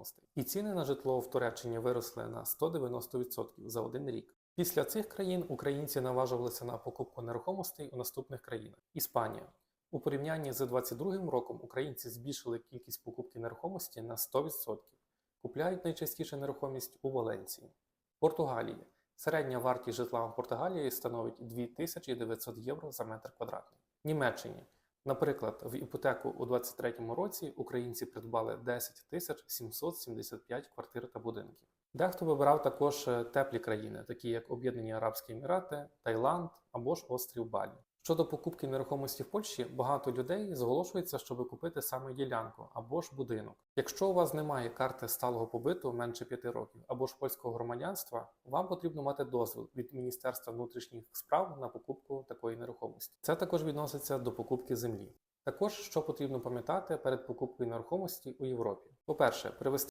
нерухомостей. І ціни на житло в Туреччині виросли на 190% за один рік. Після цих країн українці наважувалися на покупку нерухомостей у наступних країнах: Іспанія. У порівнянні з 2022 роком українці збільшили кількість покупки нерухомості на 100%. Купляють найчастіше нерухомість у Валенції. Португалія. Середня вартість житла в Португалії становить 2900 євро за метр квадратний. Німеччині. Наприклад, в іпотеку у 2023 році українці придбали 10 тисяч 775 квартир та будинків. Дехто вибирав також е, теплі країни, такі як Об'єднані Арабські Емірати, Таїланд або ж острів Балі. Щодо покупки нерухомості в Польщі, багато людей зголошуються, щоб купити саме ділянку або ж будинок. Якщо у вас немає карти сталого побиту менше 5 років або ж польського громадянства, вам потрібно мати дозвіл від Міністерства внутрішніх справ на покупку такої нерухомості. Це також відноситься до покупки землі. Також що потрібно пам'ятати перед покупкою нерухомості у Європі. По-перше, привести